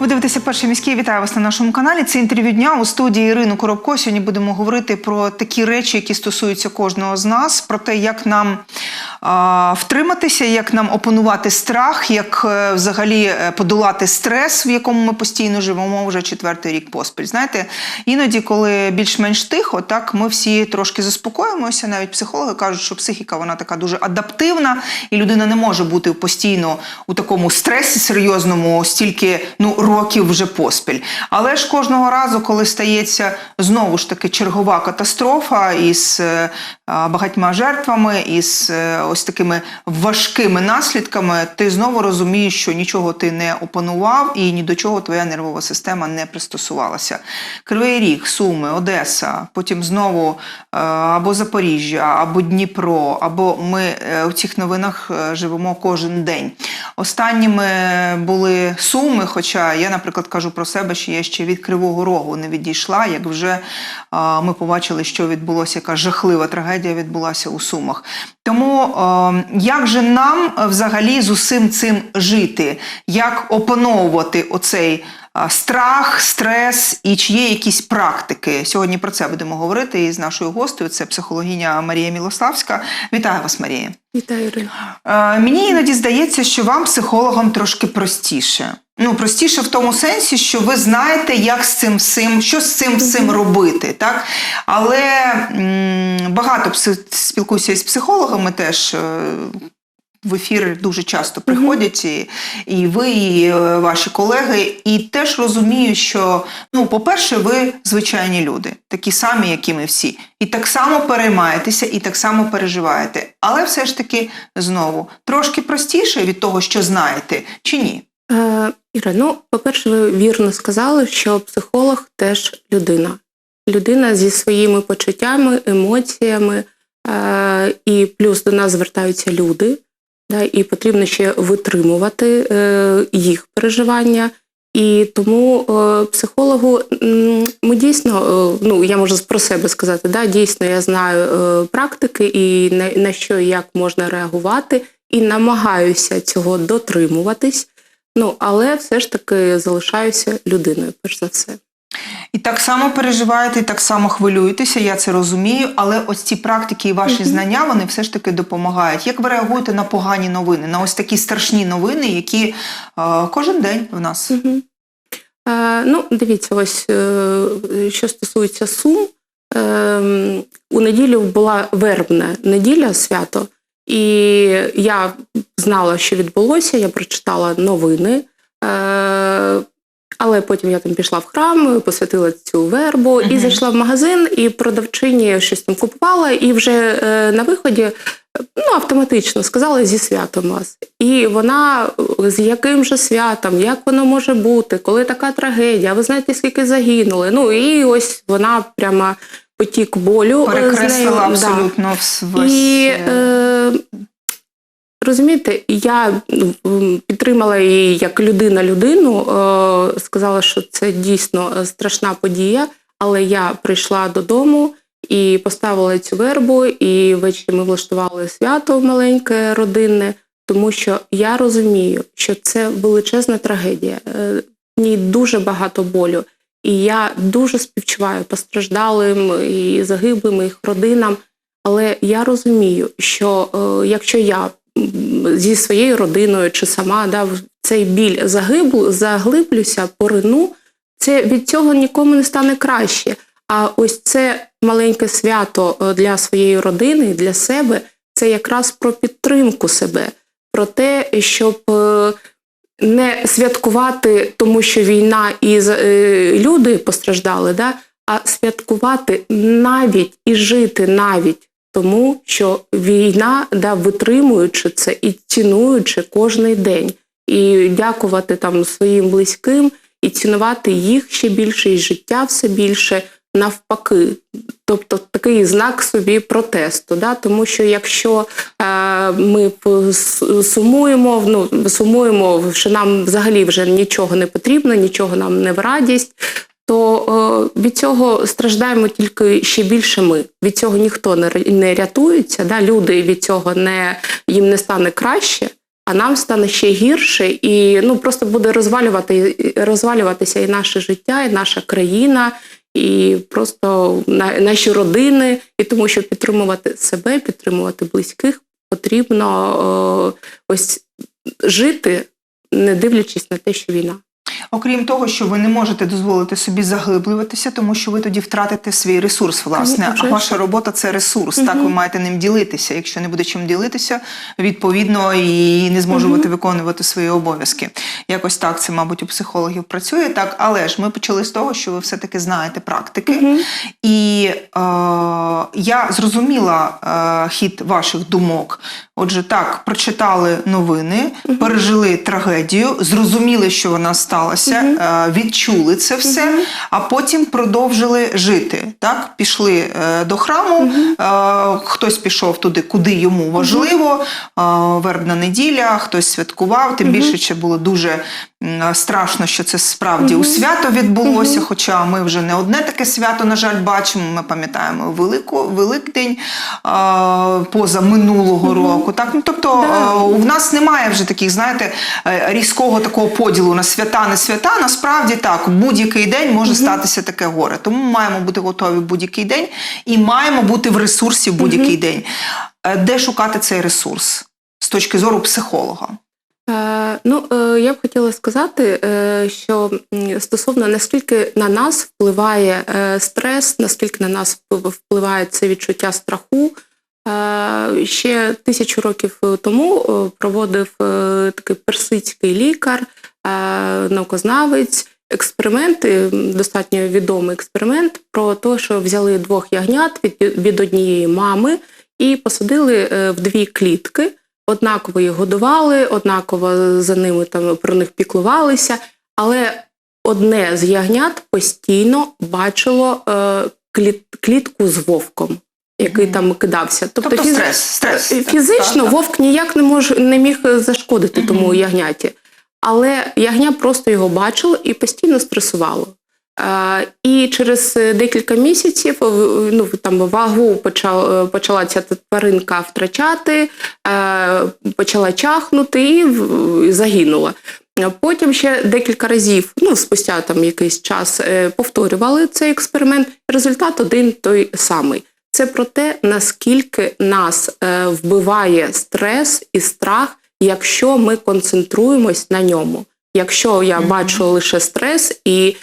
Ви дивитеся перший міський. Вітаю вас на нашому каналі. Це інтерв'ю дня у студії Ірину Коробко. Сьогодні будемо говорити про такі речі, які стосуються кожного з нас, про те, як нам а, втриматися, як нам опанувати страх, як е, взагалі е, подолати стрес, в якому ми постійно живемо вже четвертий рік поспіль. Знаєте, іноді, коли більш-менш тихо, так ми всі трошки заспокоїмося. Навіть психологи кажуть, що психіка вона така дуже адаптивна, і людина не може бути постійно у такому стресі серйозному стільки ну років вже поспіль. Але ж кожного разу, коли стається знову ж таки чергова катастрофа із е, багатьма жертвами, із е, ось такими важкими наслідками, ти знову розумієш, що нічого ти не опанував і ні до чого твоя нервова система не пристосувалася. Кривий Ріг, Суми, Одеса, потім знову е, або Запоріжжя, або Дніпро, або ми у цих новинах живемо кожен день. Останніми були Суми, хоча я, наприклад, кажу про себе, що я ще від Кривого Рогу не відійшла, як вже а, ми побачили, що відбулося, яка жахлива трагедія відбулася у Сумах. Тому е, як же нам е, взагалі з усім цим жити? Як опановувати оцей а, страх, стрес і чи є якісь практики? Сьогодні про це будемо говорити із нашою гостею. Це психологиня Марія Мілославська. Вітаю вас, Марія. Вітаю, Ірина. Е, Мені іноді здається, що вам, психологам, трошки простіше. Ну, простіше в тому сенсі, що ви знаєте, як з цим всім, що з цим всім робити, так? Але м, багато пси- спілкуюся із психологами теж. е, В ефір дуже часто приходять і, і ви, і е, ваші колеги, і теж розумію, що ну, по-перше, ви звичайні люди, такі самі, як і ми всі, і так само переймаєтеся, і так само переживаєте. Але все ж таки знову трошки простіше від того, що знаєте, чи ні? Е, Іра, ну, по-перше, ви вірно сказали, що психолог теж людина. Людина зі своїми почуттями, емоціями, е, і плюс до нас звертаються люди, і потрібно ще витримувати е, їх переживання. І тому психологу ми дійсно, ну я можу про себе сказати, да, дійсно я знаю практики і на що і як можна реагувати, і намагаюся цього дотримуватись. Ну, але все ж таки залишаюся людиною, перш за все. І так само переживаєте, і так само хвилюєтеся, я це розумію, але ось ці практики і ваші знання вони все ж таки допомагають. Як ви реагуєте на погані новини, на ось такі страшні новини, які е, кожен день в нас? Угу. Е, ну, дивіться, ось е, що стосується сум, е, у неділю була вербна неділя, свято, і я знала, що відбулося, я прочитала новини. Е, але потім я там пішла в храм, посвятила цю вербу і зайшла в магазин, і продавчині щось там купувала, і вже е, на виході ну, автоматично сказала зі святом вас. І вона з яким же святом, як воно може бути, коли така трагедія, ви знаєте, скільки загинули. Ну і ось вона прямо потік болю. е, з нею. Перекреслила Да. абсолютно вс- весь. І е, розумієте, я ну, підтримала її як людина людину, е, сказала, що це дійсно е, страшна подія, але я прийшла додому і поставила цю вербу, і ввечері ми влаштували свято маленьке родинне, тому що я розумію, що це величезна трагедія. Е, В ній дуже багато болю. І я дуже співчуваю постраждалим і загиблим, їх родинам. Але я розумію, що е, якщо я зі своєю родиною чи сама да, в цей біль загиблю, заглиблюся, порину, це від цього нікому не стане краще. А ось це маленьке свято е, для своєї родини, для себе, це якраз про підтримку себе, про те, щоб е, не святкувати, тому що війна і е, люди постраждали, да? а святкувати навіть і жити навіть тому, що війна, да, витримуючи це і цінуючи кожний день, і дякувати там своїм близьким, і цінувати їх ще більше, і життя все більше навпаки. Тобто такий знак собі протесту. Да? Тому що якщо е, ми сумуємо, ну, сумуємо, що нам взагалі вже нічого не потрібно, нічого нам не в радість, то е, від цього страждаємо тільки ще більше ми. Від цього ніхто не, рятується. Да? Люди від цього не їм не стане краще. а нам стане ще гірше, і ну просто буде розвалювати, розвалюватися і наше життя, і наша країна, і просто на, наші родини. І тому, щоб підтримувати себе, підтримувати близьких, потрібно е, ось жити, не дивлячись на те, що війна. Окрім того, що ви не можете дозволити собі заглиблюватися, тому що ви тоді втратите свій ресурс, власне. А ваша робота це ресурс. Мгм. Так, ви маєте ним ділитися. Якщо не буде чим ділитися, відповідно і не зможете Мгм. виконувати свої обов'язки. Якось так це, мабуть, у психологів працює. Так, але ж ми почали з того, що ви все-таки знаєте практики. Мгм. І е, я зрозуміла е, хід ваших думок. Отже, так, прочитали новини, пережили трагедію, зрозуміли, що вона сталася, Мгм. угу. відчули це все, угу. а потім продовжили жити. Так, пішли е, до храму, е, хтось пішов туди, куди йому важливо. Е, вербна неділя, хтось святкував. Тим більше ще було дуже страшно, що це справді у свято відбулося. Мгм. Хоча ми вже не одне таке свято, на жаль, бачимо. Ми пам'ятаємо Велику, Великдень поза минулого Мгм. року. Так, ну тобто Да. у нас немає вже таких, знаєте, е, різкого такого поділу на свята, не свята. Насправді так, будь-який день може статися таке горе. Тому ми маємо бути готові будь-який день і маємо бути в ресурсі будь-який день. Е, Де шукати цей ресурс з точки зору психолога? Е, Ну, е, я б хотіла сказати, е, що стосовно наскільки на нас впливає стрес, наскільки на нас впливає це відчуття страху. Ще тисячу років тому проводив такий персидський лікар, науковзнавець, експерименти, достатньо відомий експеримент про те, що взяли двох ягнят від, від однієї мами і посадили в дві клітки однаково їх годували, однаково за ними там про них піклувалися, але одне з ягнят постійно бачило е, кліт, клітку з вовком, який Мгм. там кидався. Тобто фіз- стрес, стрес. е, Так, Фізично так, так. вовк ніяк не мож не міг зашкодити тому ягняті, але ягня просто його бачило і постійно стресувало. Е, І через е, декілька місяців е, ну, там вагу почала, почала ця тваринка втрачати, е, почала чахнути і загинула. Е, Потім ще декілька разів, ну спустя там якийсь час, е, повторювали цей експеримент. Результат один той самий. Це про те, наскільки нас е, вбиває стрес і страх, якщо ми концентруємось на ньому. Якщо я Мгм. бачу лише стрес, і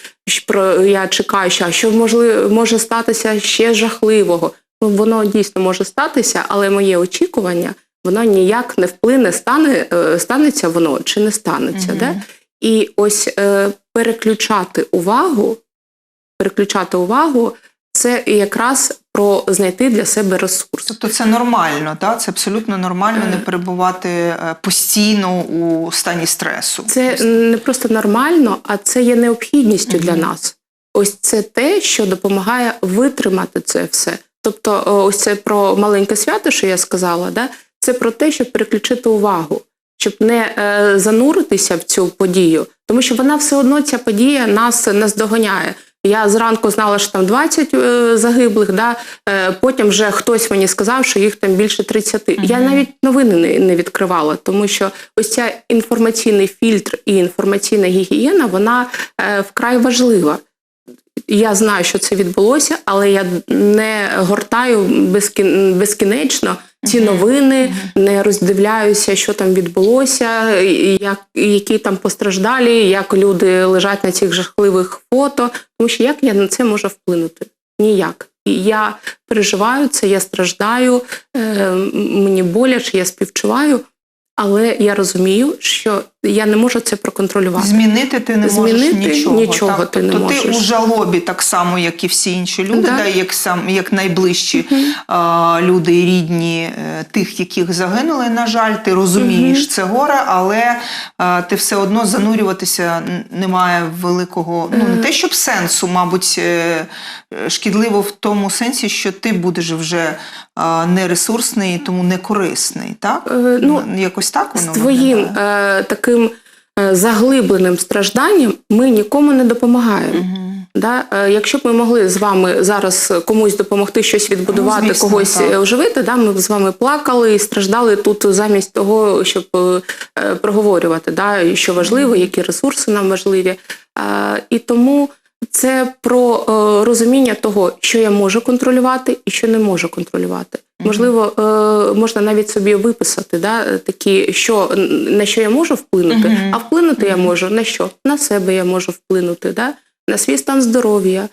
про я чекаю, що що можливо може статися ще жахливого. Ну воно дійсно може статися, але моє очікування воно ніяк не вплине, стане е, станеться воно чи не станеться. Мгм. Да? І ось е, переключати увагу, переключати увагу це якраз про знайти для себе ресурс. Тобто це нормально, так? Це абсолютно нормально не Е. перебувати е, постійно у стані стресу. Це не просто нормально, а це є необхідністю для нас. Ось це те, що допомагає витримати це все. Тобто, ось це про маленьке свято, що я сказала, да? це про те, щоб переключити увагу, щоб не е, зануритися в цю подію, тому що вона все одно ця подія нас наздоганяє. Я зранку знала, що там 20 е, загиблих, да? е, потім вже хтось мені сказав, що їх там більше 30. Я навіть новини не, не відкривала, тому що ось ця інформаційний фільтр і інформаційна гігієна, вона е, вкрай важлива. Я знаю, що це відбулося, але я не гортаю безкін, безкінечно ці новини, не роздивляюся, що там відбулося, як, які там постраждалі, як люди лежать на цих жахливих фото. Тому що як я на це можу вплинути? Ніяк. Я переживаю це, я страждаю, е, мені боляче, я співчуваю, але я розумію, я не можу це проконтролювати. Змінити ти не Змінити можеш нічого. нічого так? ти не тобто ти можеш. у жалобі так само, як і всі інші люди, Да. да. як сам як найближчі Мгм. а, люди і рідні е, тих, яких загинули. На жаль, ти розумієш Мгм. це горе, але а, ти все одно занурюватися немає великого. Ну не те, щоб сенсу, мабуть, е, шкідливо в тому сенсі, що ти будеш вже а, нересурсний, і тому не корисний. Так Е, ну, якось так з твоїм е, таким е, заглибленим стражданням ми нікому не допомагаємо. Мгм. Да? Е, Якщо б ми могли з вами зараз комусь допомогти щось відбудувати, Ну, звісно, когось так. е, оживити, да? ми б з вами плакали і страждали тут замість того, щоб проговорювати, да? що важливо, які ресурси нам важливі. І тому це про розуміння того, що я можу контролювати і що не можу контролювати. Можливо, е, можна навіть собі виписати да, такі, що на що я можу вплинути, Мгм. а вплинути я можу на що? На себе я можу вплинути, да? на свій стан здоров'я, е,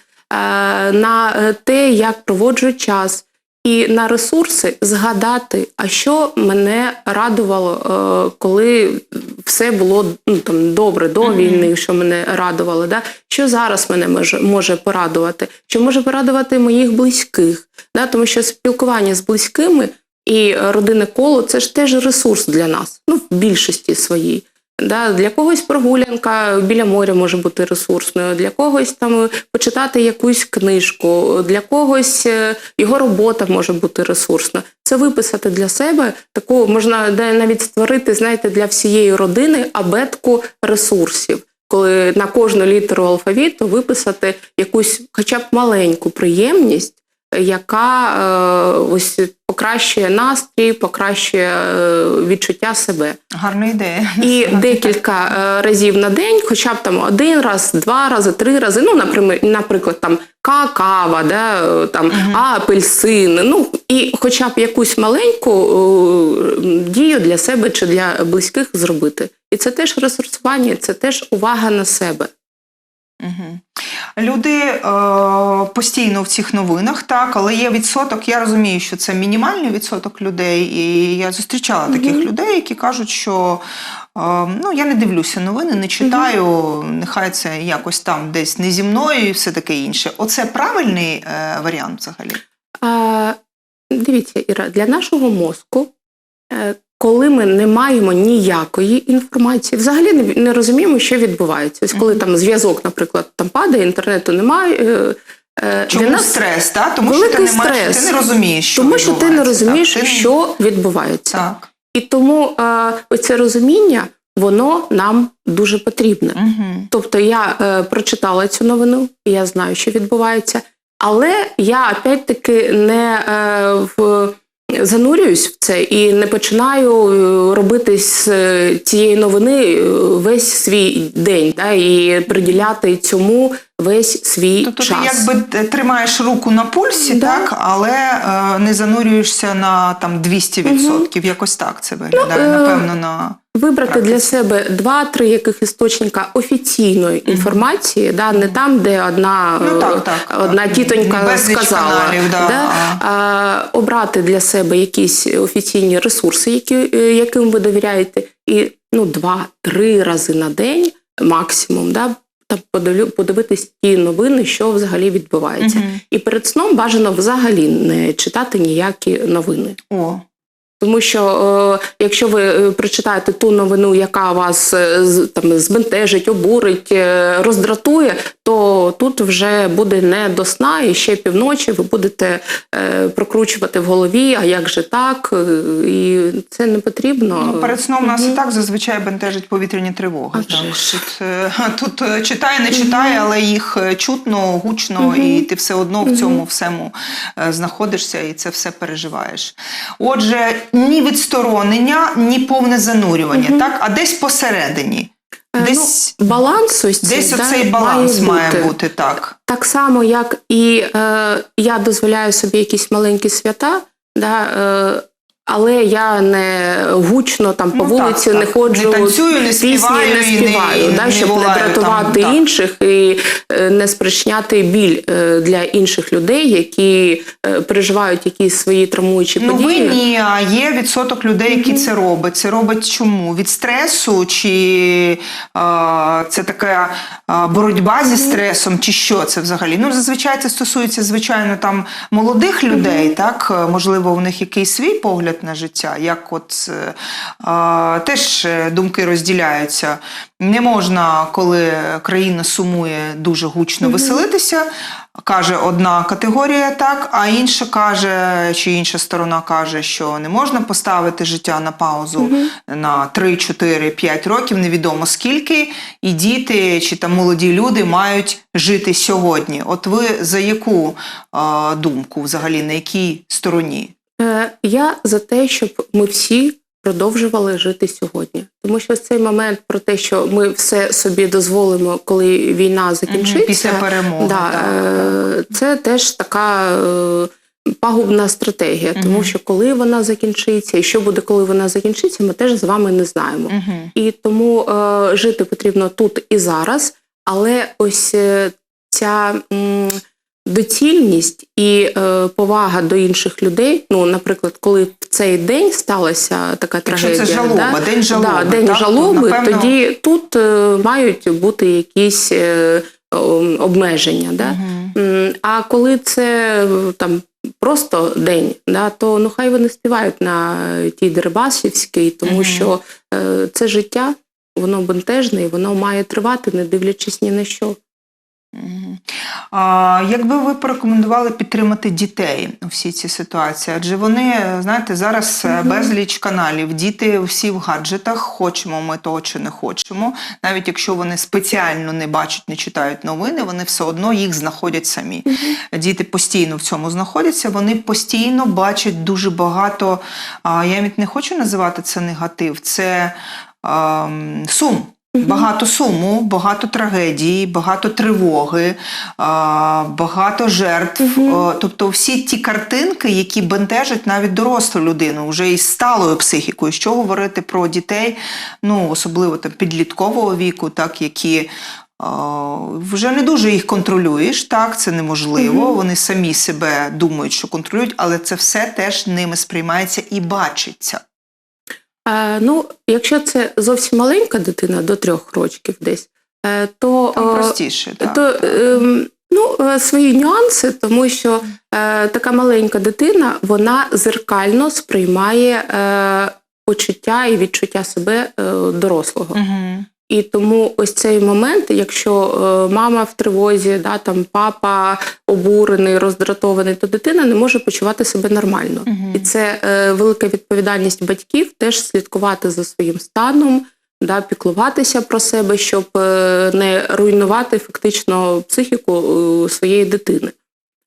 на е, те, як проводжу час, і на ресурси згадати, а що мене радувало, е, коли все було ну, там, добре до війни, що мене радувало, да? що зараз мене може, може порадувати, що може порадувати моїх близьких. Да? Тому що спілкування з близькими і родинне коло це ж теж ресурс для нас, ну, в більшості своїй. Да, для когось прогулянка біля моря може бути ресурсною, для когось там почитати якусь книжку, для когось е, його робота може бути ресурсна. Це виписати для себе таку можна навіть створити, знаєте, для всієї родини абетку ресурсів, коли на кожну літеру алфавіту виписати якусь, хоча б маленьку приємність, яка е, ось покращує настрій, покращує е, відчуття себе. Гарна ідея. І декілька е, разів на день, хоча б там один раз, два рази, три рази. Ну, наприклад, там какава, да, там Мгм. апельсин. Ну і хоча б якусь маленьку дію для себе чи для близьких зробити. І це теж ресурсування, це теж увага на себе. Мгм. Люди е, постійно в цих новинах, так, але є відсоток. Я розумію, що це мінімальний відсоток людей, і я зустрічала таких Мгм. людей, які кажуть, що е, ну, я не дивлюся новини, не читаю, нехай це якось там десь не зі мною і все таке інше. Оце правильний е, варіант взагалі. А, дивіться, Іра, для нашого мозку, е, коли ми не маємо ніякої інформації, взагалі не, не розуміємо, що відбувається. Ось коли там зв'язок, наприклад, там падає, інтернету немає. е, е, Чому нас стрес? Так? Тому що ти не, маєш, ти не розумієш, що тому що ти не розумієш, так? Що відбувається. Так. І тому е, оце розуміння, воно нам дуже потрібне. Угу. Тобто я е, прочитала цю новину, і я знаю, що відбувається, але я опять-таки не е, в. Занурююсь в це і не починаю е, робити з е, цієї новини е, весь свій день да, і приділяти цьому весь свій Тобто час. ти якби тримаєш руку на пульсі, Да. так, але е, не занурюєшся на там 200%. Якось так це виглядає. е, Напевно, на Вибрати практиці. для себе два-три яких істочника офіційної інформації, да, не там, де одна, Ну, так, е, так, одна так. тітонька Безліч сказала. каналів, да, да, а, обрати для себе якісь офіційні ресурси, які, е, яким ви довіряєте, і ну, два-три рази на день максимум, да, подивлю- подивитись ті новини, що взагалі відбувається. Угу. І перед сном бажано взагалі не читати ніякі новини. О, Тому що е, якщо ви е, прочитаєте ту новину, яка вас е, там збентежить, обурить, е, роздратує, то тут вже буде не до сна, і ще півночі ви будете е, прокручувати в голові, а як же так, Е, і це не потрібно. ну, перед сном нас і так зазвичай бентежить повітряні тривоги. А Так. Тут, е, тут читає, не читає, але їх чутно, гучно, Мгм. і ти все одно в цьому всьому е, знаходишся і це все переживаєш. Отже, ні відсторонення, ні повне занурювання, Мгм. так? А десь посередині. Е, Десь, ну, баланс ось цей, десь да, баланс має бути. бути, так. Так само, як і е, я дозволяю собі якісь маленькі свята, да, е, але я не гучно там по Ну, вулиці так, не так. ходжу, Не танцюю, не пісні співаю не і не- співаю, да, не щоб не дратувати там, так. інших і е, не спричиняти біль е, для інших людей, які е, переживають якісь свої травмуючі Ну, ви ні, а є відсоток людей, які це роблять. Це робить чому? Від стресу, чи а, це така боротьба зі стресом, чи що це взагалі? Ну, зазвичай це стосується, звичайно, там молодих людей, так? Можливо, у них якийсь свій погляд на життя. Як от е, теж е, думки розділяються. Не можна, коли країна сумує дуже гучно веселитися, каже одна категорія так, а інша каже, чи інша сторона каже, що не можна поставити життя на паузу на 3, 4, 5 років, невідомо скільки, і діти чи там молоді люди мають жити сьогодні. От ви за яку е, думку взагалі, на якій стороні? Е, Я за те, щоб ми всі продовжували жити сьогодні. Тому що цей момент про те, що ми все собі дозволимо, коли війна закінчиться, Після перемоги. да, так. е, це теж така е, пагубна стратегія, тому що коли вона закінчиться, і що буде, коли вона закінчиться, ми теж з вами не знаємо. І тому е, жити потрібно тут і зараз, але ось ця м, доцільність і е, повага до інших людей. Ну, наприклад, коли в цей день сталася така Якщо трагедія, це жалоба, да, день жалоби. да, день так, жалоби, напевно, тоді тут е, мають бути якісь е, обмеження. Да? М, А коли це там просто день, да, то ну хай вони співають на тій Дерибасівській, тому Мгм. що е, це життя, воно бентежне і воно має тривати, не дивлячись ні на що. Мгм. А, як ви порекомендували підтримати дітей у всій цій ситуації? Адже вони, знаєте, зараз е, безліч каналів, діти всі в гаджетах, хочемо ми того чи не хочемо. Навіть якщо вони спеціально не бачать, не читають новини, вони все одно їх знаходять самі. Діти постійно в цьому знаходяться, вони постійно бачать дуже багато. Я навіть не хочу називати це негатив, це ам, сум. Багато суму, багато трагедій, багато тривоги, багато жертв. Мгм. Тобто всі ті картинки, які бентежать навіть дорослу людину, вже із сталою психікою. Що говорити про дітей, ну особливо там підліткового віку, так які. Вже не дуже їх контролюєш, так це неможливо. Мгм. Вони самі себе думають, що контролюють, але це все теж ними сприймається і бачиться. Е, ну, якщо це зовсім маленька дитина до трьох років десь, е, то, Там е, простіше. Так, то ем, ну, е, свої нюанси, тому що е, така маленька дитина вона зеркально сприймає е, почуття і відчуття себе е, дорослого. Мгм. І тому ось цей момент, якщо е, мама в тривозі, да, там папа обурений, роздратований, то дитина не може почувати себе нормально. Мгм. І це е, велика відповідальність батьків теж слідкувати за своїм станом, да, піклуватися про себе, щоб е, не руйнувати фактично психіку е, своєї дитини.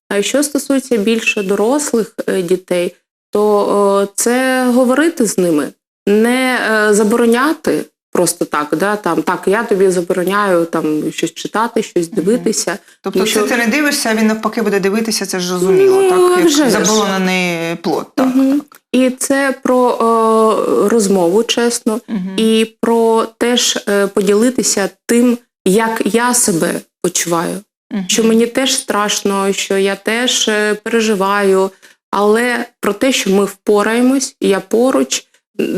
А що стосується більше дорослих е, дітей, то е, це говорити з ними, не е, забороняти просто так. Да, там, так, я тобі забороняю там, щось читати, щось дивитися. Тобто, Ну, це що- ти не дивишся, він навпаки буде дивитися, це ж зрозуміло, Ну, так? вже Як заборонений плод, так. Мгм. І це про е, розмову, чесно, Мгм. і про теж е, поділитися тим, як я себе почуваю. Мгм. Що мені теж страшно, що я теж е, переживаю, але про те, що ми впораємось, я поруч,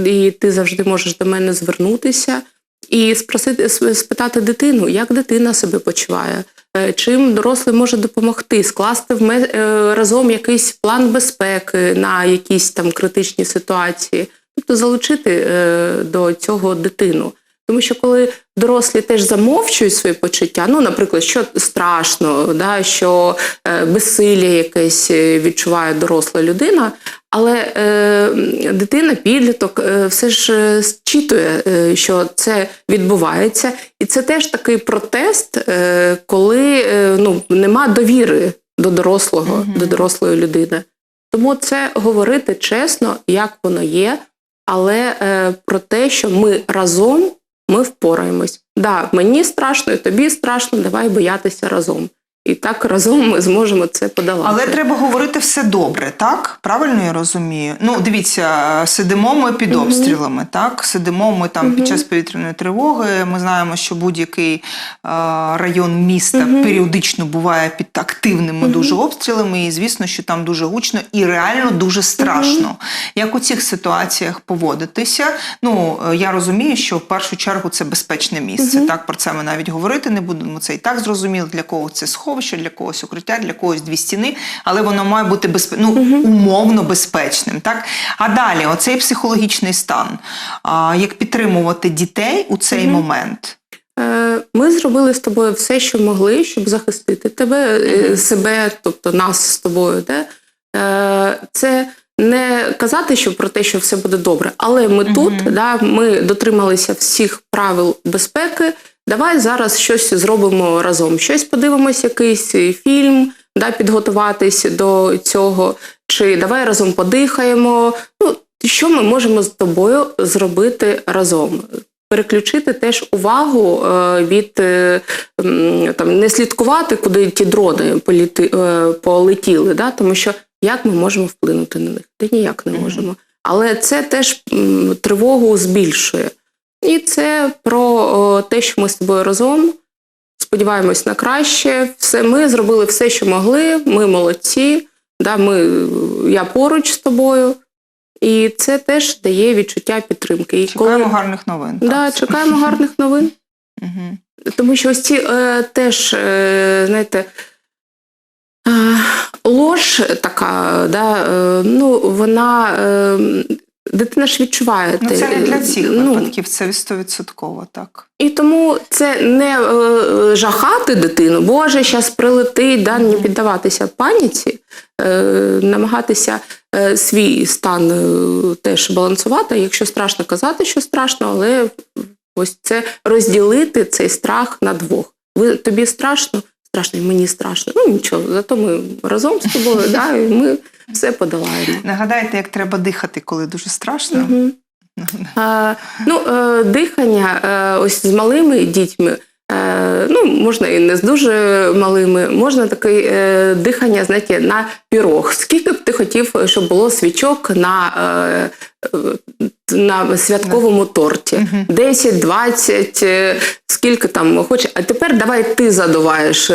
і ти завжди можеш до мене звернутися. І спросити спитати дитину, як дитина себе почуває, е, чим дорослий може допомогти, скласти е, разом якийсь план безпеки на якісь там критичні ситуації, тобто залучити е, до цього дитину. Тому що коли дорослі теж замовчують свої почуття, ну, наприклад, що страшно, да, що е, безсилля якесь е, відчуває доросла людина, але е, дитина, підліток, е, все ж е, зчитує, е, що це відбувається, і це теж такий протест, е, коли е, ну, нема довіри до дорослого, Мгм. до дорослої людини. Тому це говорити чесно, як воно є, але е, про те, що ми разом ми впораємось. Да, мені страшно, і тобі страшно, давай боятися разом. І так разом ми зможемо це подолати. Але треба говорити все добре, так? Правильно я розумію? Ну, дивіться, сидимо ми під обстрілами, так? Сидимо ми там під час повітряної тривоги. Ми знаємо, що будь-який е, район міста періодично буває під активними дуже обстрілами, і звісно, що там дуже гучно і реально дуже страшно. Як у цих ситуаціях поводитися? Ну, е, я розумію, що в першу чергу це безпечне місце. Так, про це ми навіть говорити не будемо. Це і так зрозуміло, для кого це сховище. Сховище, для когось укриття, для когось дві стіни, але воно має бути безпе... ну, умовно безпечним. Так? А далі, оцей психологічний стан. А, як підтримувати дітей у цей Мгм. момент? Е, Ми зробили з тобою все, що могли, щоб захистити тебе, е, себе, тобто нас з тобою. Де? Е, Це не казати, що про те, що все буде добре, але ми Мгм. тут, да, ми дотрималися всіх правил безпеки. Давай зараз щось зробимо разом. Щось подивимось, якийсь фільм, да, підготуватись до цього, чи давай разом подихаємо. Ну, що ми можемо з тобою зробити разом? переключити теж увагу е, від е, там не слідкувати, куди ті дрони політи, е, полетіли, да? тому що як ми можемо вплинути на них? Та ніяк не можемо. Але це теж тривогу збільшує. І це про те, що ми з тобою разом. Сподіваємось на краще. Все, ми зробили все, що могли. Ми молодці. Да, ми, я поруч з тобою. І це теж дає відчуття підтримки. І Чекаємо гарних новин. Да, так. чекаємо гарних новин. Угу. Тому що ось ці е, теж, е, знаєте, е, лож така, да, е, ну, вона. Е, дитина ж відчуває. Ну, це не для цих ну, випадків, це стовідсотково, так. І тому це не е, жахати дитину, Боже, зараз прилетить, да, не піддаватися паніці, е, намагатися е, свій стан е, теж балансувати. Якщо страшно казати, що страшно, але ось це розділити цей страх на двох. Ви тобі страшно? Страшно, мені страшно. Ну нічого, зато ми разом з тобою, да, і ми все подолаємо. Нагадайте, як треба дихати, коли дуже страшно. Мгм. Е, ну, е, дихання е, ось з малими дітьми. Е, ну, можна і не з дуже малими, можна таке е, дихання, знаєте, на пірог. Скільки б ти хотів, щоб було свічок на, е, на святковому торті? Мгм. 10, 20, е, скільки там хочеш. А тепер давай ти задуваєш.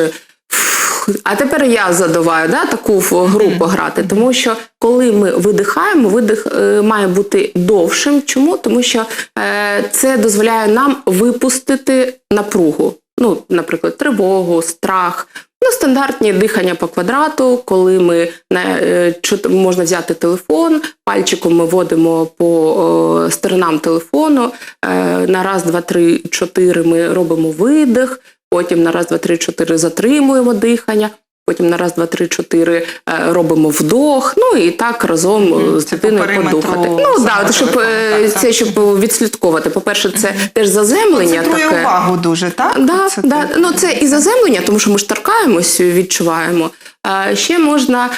фух, А тепер я задуваю да, таку групу грати. Тому що коли ми видихаємо, видих е, має бути довшим. Чому? Тому що е, це дозволяє нам випустити напругу. Ну, наприклад, тривогу, страх. Ну, стандартні дихання по квадрату, коли ми на, е, можна взяти телефон, пальчиком ми водимо по о, сторонам телефону. Е, на раз, два, три, чотири ми робимо видих, потім на раз, два, три, чотири затримуємо дихання. Потім на раз, два, три, чотири е, робимо вдох. Ну і так разом е, з Це по дитиною подухати. Ну да, щоб е, так, це щоб відслідковувати. По-перше, це теж заземлення таке. увагу дуже, так? Да, Це да. Ну, це і заземлення, тому що ми ж торкаємось, відчуваємо. А ще можна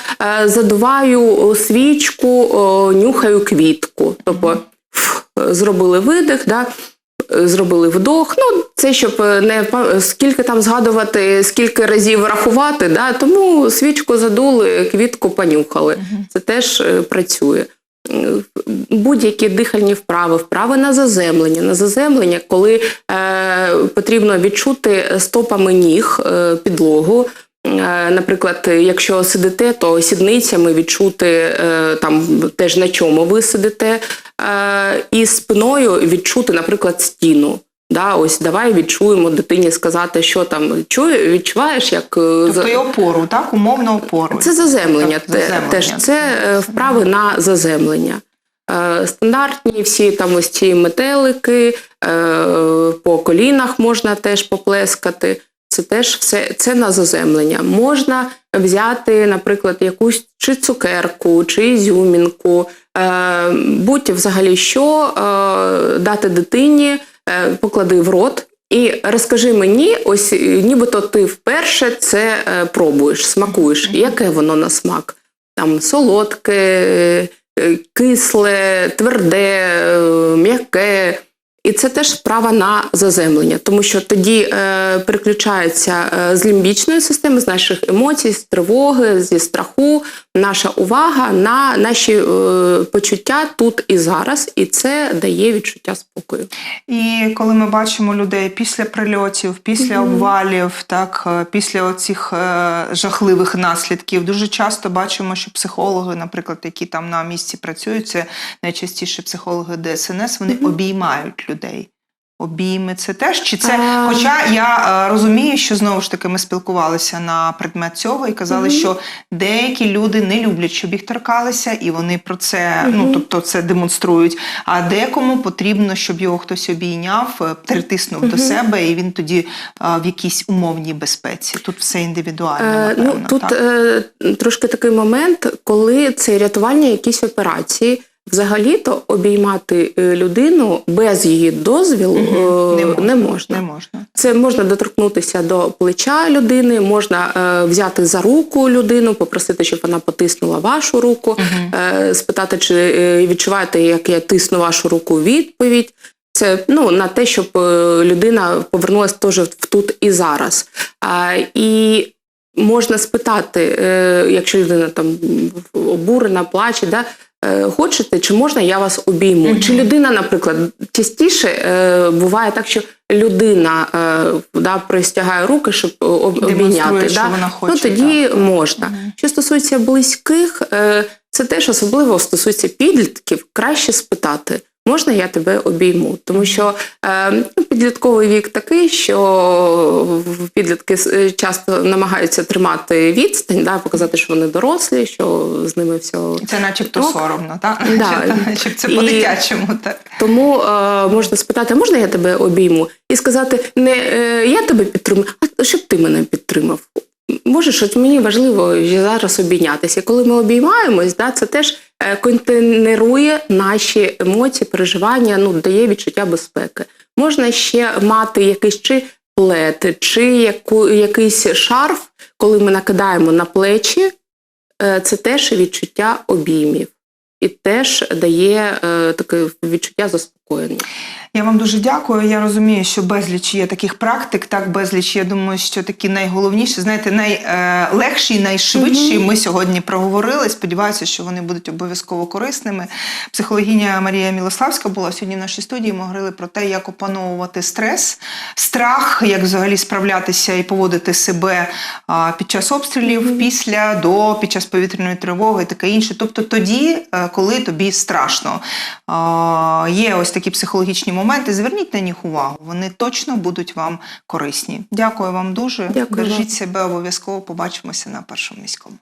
задуваю свічку, о, нюхаю квітку. Тобто ф, зробили видих, да, зробили вдох. Ну, це щоб е, не скільки там згадувати, скільки разів рахувати. Да, тому свічку задули, квітку понюхали. Це теж е, працює. Е, Будь-які дихальні вправи, вправи на заземлення. На заземлення, коли е, потрібно відчути стопами ніг е, підлогу. Е, Наприклад, якщо сидите, то сідницями відчути е, там теж на чому ви сидите, е, і спиною відчути, наприклад, стіну. Да, ось давай відчуємо дитині сказати, що там чує, відчуваєш, як Тобто і опору, так? Умовно опору. це заземлення. Так, заземлення. Теж це вправи на заземлення. Стандартні всі там ось ці метелики, по колінах можна теж поплескати. Це теж все це на заземлення. Можна взяти, наприклад, якусь чи цукерку, чи ізюмінку, е, будь взагалі що е, дати дитині, е, поклади в рот. І розкажи мені, ось е, нібито ти вперше це е, пробуєш, смакуєш. Яке воно на смак? Там солодке, е, кисле, тверде, м'яке. І це теж вправа на заземлення, тому що тоді е, переключається е, з лімбічної системи, з наших емоцій, з тривоги, зі страху, наша увага на наші е, почуття тут і зараз, і це дає відчуття спокою. І коли ми бачимо людей після прильотів, після Мгм. обвалів, так, е, після оцих е, жахливих наслідків, дуже часто бачимо, що психологи, наприклад, які там на місці працюють, це найчастіше психологи ДСНС, вони Мгм. обіймають людей. Обійми це теж чи це? А. Хоча я е, розумію, що знову ж таки ми спілкувалися на предмет цього і казали, Мгм. що деякі люди не люблять, щоб їх торкалися, і вони про це ну тобто це демонструють. А декому потрібно, щоб його хтось обійняв, е, притиснув до себе, і він тоді е, в якійсь умовній безпеці. Тут все індивідуально. Е, напевно, ну, тут так. е, трошки такий момент, коли це рятувальні якісь операції. Взагалі-то обіймати е, людину без її дозвілу е, не можна. Не можна. Це можна доторкнутися до плеча людини, можна е, взяти за руку людину, попросити, щоб вона потиснула вашу руку, е, спитати, чи е, відчуваєте, як я тисну вашу руку відповідь. Це ну, на те, щоб е, людина повернулася теж в тут і зараз. А, і можна спитати, якщо людина там обурена, плаче, да, хочете, чи можна я вас обійму? Чи людина, наприклад, частіше е, буває так, що людина е, да, простягає руки, щоб е, об- обійняти. да? вона хоче, ну, тоді можна. Мгм. Що стосується близьких, е, це теж особливо стосується підлітків, краще спитати. Можна я тебе обійму? Тому що е, ну, підлітковий вік такий, що підлітки е, часто намагаються тримати відстань, да, показати, що вони дорослі, що з ними все. Це начебто Ок. соромно, так? Да. Щоб це по-дитячому, так. Тому е, можна спитати, можна я тебе обійму? І сказати, не е, я тебе підтримую, а щоб ти мене підтримав. Можеш, от мені важливо зараз обійнятися. Коли ми обіймаємось, да, це теж е, контейнерує наші емоції, переживання, ну, дає відчуття безпеки. Можна ще мати якийсь чи плед, чи яку, якийсь шарф, коли ми накидаємо на плечі, е, це теж відчуття обіймів. І теж дає е, таке відчуття заспокоєння. Я вам дуже дякую. Я розумію, що безліч є таких практик, так безліч. Я думаю, що такі найголовніші, знаєте, найлегші, найшвидші Мгм. ми сьогодні проговорили. Сподіваюся, що вони будуть обов'язково корисними. Психологиня Марія Мілославська була сьогодні в нашій студії. Ми говорили про те, як опановувати стрес, страх, як взагалі справлятися і поводити себе під час обстрілів, Мгм. після, до, під час повітряної тривоги і таке інше. Тобто тоді, е, коли тобі страшно. Е, Є ось такі психологічні моменти. Зверніть на них увагу. Вони точно будуть вам корисні. Дякую вам дуже. Дякую Бережіть себе обов'язково. Побачимося на першому міському.